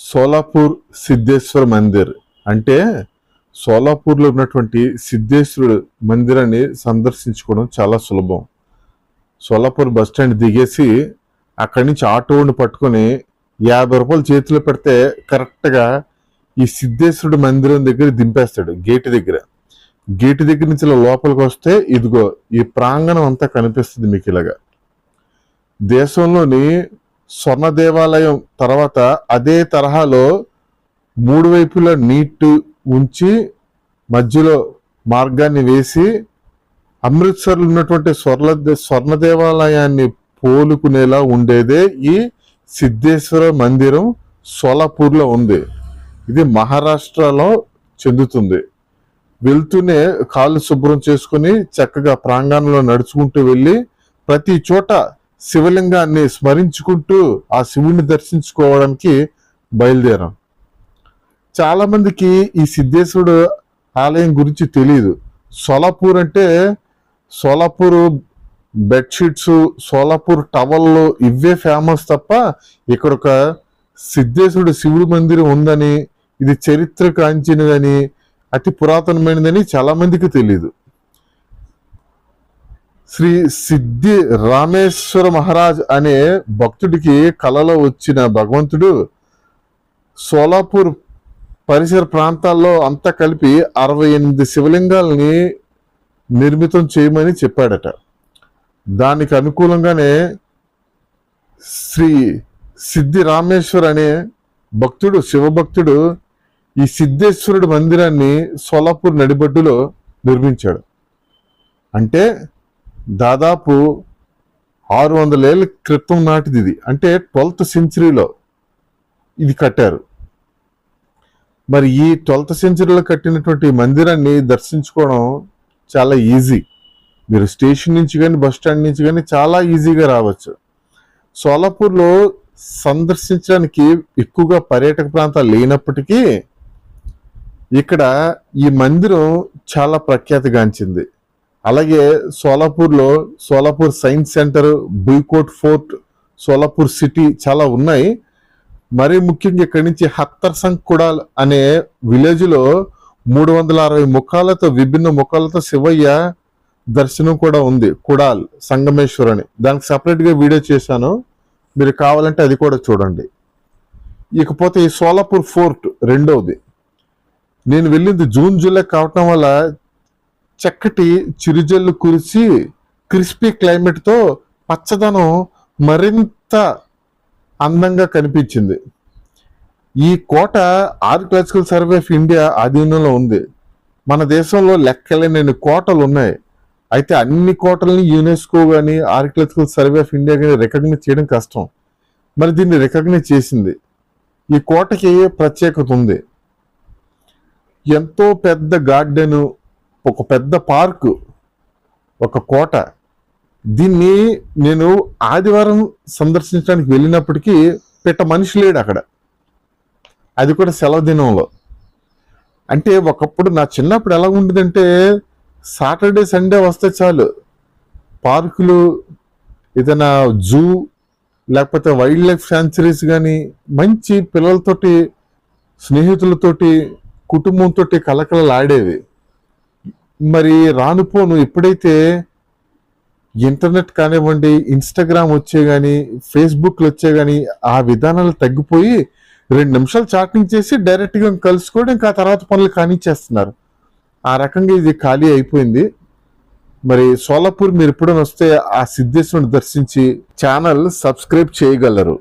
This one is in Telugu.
సోలాపూర్ సిద్ధేశ్వర మందిర్ అంటే సోలాపూర్లో ఉన్నటువంటి సిద్ధేశ్వరుడు మందిరాన్ని సందర్శించుకోవడం చాలా సులభం. సోలాపూర్ బస్ స్టాండ్ దిగేసి అక్కడి నుంచి ఆటోని పట్టుకొని యాభై రూపాయలు చేతిలో పెడితే కరెక్ట్గా ఈ సిద్ధేశ్వరుడు మందిరం దగ్గర దింపేస్తాడు గేటు దగ్గర. గేటు దగ్గర నుంచి ఇలా లోపలికి వస్తే ఇదిగో ఈ ప్రాంగణం అంతా కనిపిస్తుంది మీకు ఇలాగా. దేశంలోని స్వర్ణ దేవాలయం తర్వాత అదే తరహాలో మూడు వైపులా నీట్ ఉంచి మధ్యలో మార్గాన్ని వేసి అమృత్సర్లో ఉన్నటువంటి స్వర్ణ స్వర్ణ దేవాలయాన్ని పోలుకునేలా ఉండేదే ఈ సిద్ధేశ్వర మందిరం సోలాపూర్లో ఉంది. ఇది మహారాష్ట్రలో చెందుతుంది. వెళ్తూనే కాళ్ళు శుభ్రం చేసుకుని చక్కగా ప్రాంగణంలో నడుచుకుంటూ వెళ్ళి ప్రతి చోట శివలింగాన్ని స్మరించుకుంటూ ఆ శివుణ్ణి దర్శించుకోవడానికి బయలుదేరాం. చాలామందికి ఈ సిద్ధేశ్వరుడు ఆలయం గురించి తెలియదు సోలాపూర్ అంటే సోలాపూర్ బెడ్షీట్స్ సోలాపూర్ టవల్లు ఇవే ఫేమస్ తప్ప ఇక్కడ ఒక సిద్ధేశ్వరుడు శివుడు మందిరం ఉందని ఇది చరిత్ర కాంచినదని అతి పురాతనమైనదని చాలామందికి తెలియదు శ్రీ సిద్ధి రామేశ్వర మహారాజ్ అనే భక్తుడికి కలలో వచ్చిన భగవంతుడు సోలాపూర్ పరిసర ప్రాంతాల్లో అంతా కలిపి అరవై ఎనిమిది శివలింగాల్ని నిర్మితం చేయమని చెప్పాడట. దానికి అనుకూలంగానే శ్రీ సిద్ధి రామేశ్వర్ అనే భక్తుడు శివభక్తుడు ఈ సిద్ధేశ్వరుడు మందిరాన్ని సోలాపూర్ నడిబడ్డులో నిర్మించాడు. అంటే దాదాపు ఆరు వందల ఏళ్ళ క్రితం నాటిది ఇది. అంటే ట్వెల్త్ సెంచరీలో ఇది కట్టారు. మరి ఈ ట్వెల్త్ సెంచరీలో కట్టినటువంటి మందిరాన్ని దర్శించుకోవడం చాలా ఈజీ. మీరు స్టేషన్ నుంచి కానీ బస్ స్టాండ్ నుంచి కానీ చాలా ఈజీగా రావచ్చు. సోలాపూర్లో సందర్శించడానికి ఎక్కువగా పర్యాటక ప్రాంతాలు లేనప్పటికీ ఇక్కడ ఈ మందిరం చాలా ప్రఖ్యాతిగాంచింది. అలాగే సోలాపూర్లో Solapur science centre Bhuikot fort Solapur city చాలా ఉన్నాయి. మరీ ముఖ్యంగా ఇక్కడి నుంచి హత్తర్ సంగ్ కుడాల్ అనే విలేజ్లో మూడు వందల అరవై ముఖాలతో విభిన్న ముఖాలతో శివయ్య దర్శనం కూడా ఉంది కుడాల్ సంగమేశ్వర్ అని దానికి సపరేట్గా వీడియో చేశాను. మీరు కావాలంటే అది కూడా చూడండి. ఇకపోతే ఈ సోలాపూర్ ఫోర్ట్ రెండవది నేను వెళ్ళింది జూన్ జూలై కావటం వల్ల చక్కటి చిరుజల్లు కురిసి క్రిస్పీ క్లైమేట్తో పచ్చదనం మరింత అందంగా కనిపించింది. ఈ కోట ఆర్కిలాజికల్ సర్వే ఆఫ్ ఇండియా ఆధీనంలో ఉంది. మన దేశంలో లెక్కలేని కోటలు ఉన్నాయి. అయితే అన్ని కోటల్ని యునెస్కో కానీ ఆర్కిలాజికల్ సర్వే ఆఫ్ ఇండియా కానీ రికగ్నైజ్ చేయడం కష్టం. మరి దీన్ని రికగ్నైజ్ చేసింది. ఈ కోటకి ప్రత్యేకత ఉంది? ఎంతో పెద్ద గార్డెను ఒక పెద్ద పార్కు ఒక కోట. దీన్ని నేను ఆదివారం సందర్శించడానికి వెళ్ళినప్పటికీ పిట్ట మనిషి లేడు అక్కడ. అది కూడా సెలవు దినంలో. అంటే ఒకప్పుడు నా చిన్నప్పుడు ఎలా ఉండేదంటే సాటర్డే సండే వస్తే చాలు. పార్కులు ఏదైనా జూ లేకపోతే వైల్డ్ లైఫ్ శాంచురీస్ కానీ మంచి పిల్లలతోటి స్నేహితులతోటి కుటుంబంతో కలకలలు మరి రానుపోను ఎప్పుడైతే ఇంటర్నెట్ కానివ్వండి ఇన్స్టాగ్రామ్ వచ్చే కానీ ఫేస్బుక్లు వచ్చే కానీ ఆ విధానాలు తగ్గిపోయి రెండు నిమిషాలు చాటింగ్ చేసి డైరెక్ట్గా కలుసుకోవడం ఇంకా తర్వాత పనులు కానిచ్చేస్తున్నారు. ఆ రకంగా ఇది ఖాళీ అయిపోయింది. మరి సోలాపూర్ మీరు ఎప్పుడైనా వస్తే ఆ సిద్ధేశ్వరుని దర్శించి ఛానల్ సబ్స్క్రైబ్ చేయగలరు.